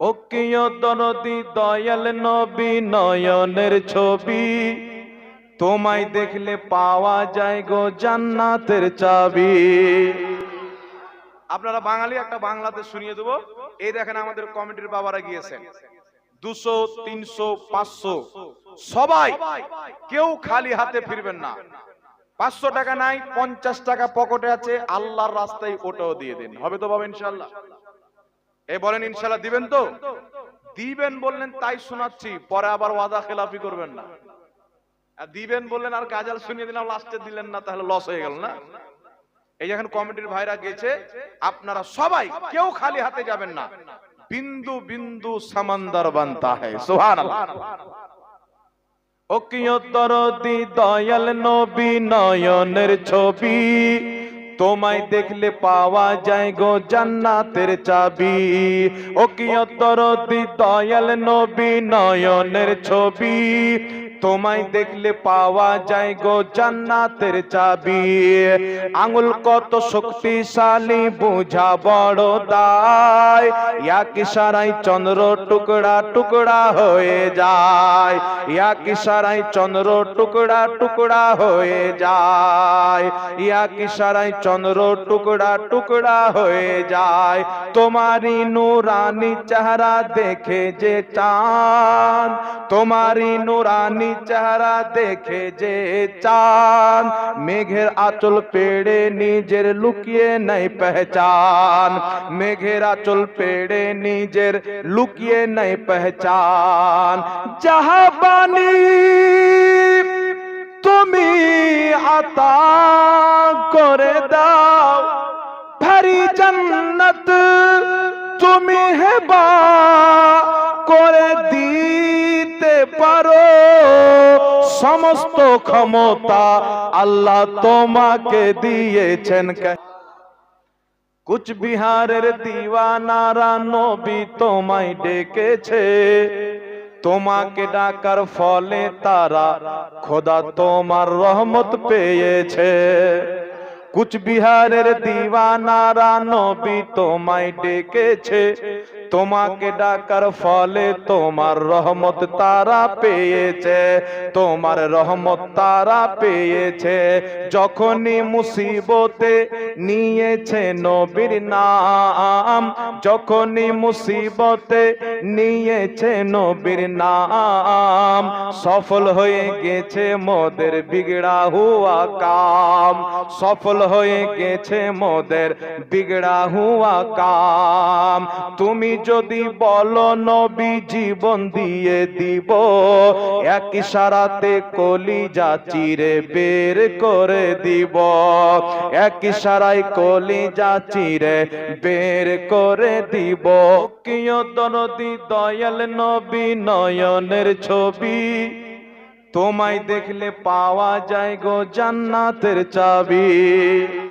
ও কিয় দরদি দয়াল নবী নয়নের ছবি? তোমায় দেখলে পাওয়া যায় গো জান্নাতের চাবি। আপনারা বাঙালি একটা বাংলাতে শুনিয়ে দেবো। এই দেখেন আমাদের কমিটির বাবারা গিয়েছেন দুশো, তিনশো, পাঁচশো। সবাই, কেউ খালি হাতে ফিরবেন না। পাঁচশো টাকা নাই, পঞ্চাশ টাকা পকেটে আছে। আল্লাহর রাস্তায় ওটাও দিয়ে দিন। হবে তো বাবা ইনশাল্লাহ এ বলেন ইনশাল্লাহ দিবেন তো? দিবেন বললেন, তাই শোনাচ্ছি, পরে আবার ওয়াদা খেলাফি করবেন না। দিবেন বললেন, আর কাজাল শুনিয়ে দিলাম, লাস্টে দিলেন না, তাহলে লস হয়ে গেল না? এই যখন কমিটির ভাইরা গেছে, আপনারা সবাই কেউ খালি হাতে যাবেন না। বিন্দু বিন্দু সামান্দার বানতা হয় সুবহানাল্লাহ। ও কিয় দয়াল নবী নয়নের ছবি। তোমায় দেখলে পাওয়া যায় গো জান্নাতের চাবি। ও কি অতরতি দয়াল নবী নয়নের ছবি। তোমায় দেখলে পাওয়া যায় গো জান্নাতের চাবি। আঙুল কত শক্তিশালী, বুঝা বড় দায়। এক চন্দ্র টুকরা টুকরা হয়ে যায়। এক ইশারায় চন্দ্র টুকরা টুকরা হয়ে যায়। এক ইশারায় চন্দ্র টুকরা টুকরা হয়ে যায়। তোমারই নুরানি চেহারা দেখে যে চান। তোমারই নুরানি চেহারা দেখে যে চান মেঘের আঁচল পেড়ে নিজের লুকিয়ে নাই পহচান মেঘের আঁচল পেড়ে নিজের লুকিয়ে নাই পহচান জাহাবানি তুমি আতা করে দাও ভারি জান্নাত তুমি হেবা করে দিতে পারো। সমস্ত ক্ষমতা আল্লাহ তোমাকে দিয়েছেন। কুচবিহারের দিওয়ানারা নবী তোমায় ডেকেছে। তোমাকে ডাকার ফলে তারা খোদা তোমার রহমত পেয়েছে। কুচবিহারের দিওয়ানারা নবী তোমায় ডেকেছে। তোমাকে ডাকার ফলে তোমার রহমত তারা পেয়েছে। তোমার রহমত তারা পেয়েছে। যখনই মুসিবতে নিয়েছে নবীর নাম, যখনই মুসিবতে নিয়েছে নবীর নাম, সফল হয়ে গেছে মোদের বিগড়া হুয়া কাম। সফল হয়ে গেছে মোদের বিগড়া হুয়া কাম। তুমি যদি বলো নবী জীবন দিয়ে দিব, এক ইশারাতে কলিজা চিরে বের করে দিব। এক ইশারায় কলিজা চিরে বের করে দিব। কিয় দরদি দয়াল নবী নয়নের ছবি? তোমায় দেখলে পাওয়া যায় গো জান্নাতের চাবি।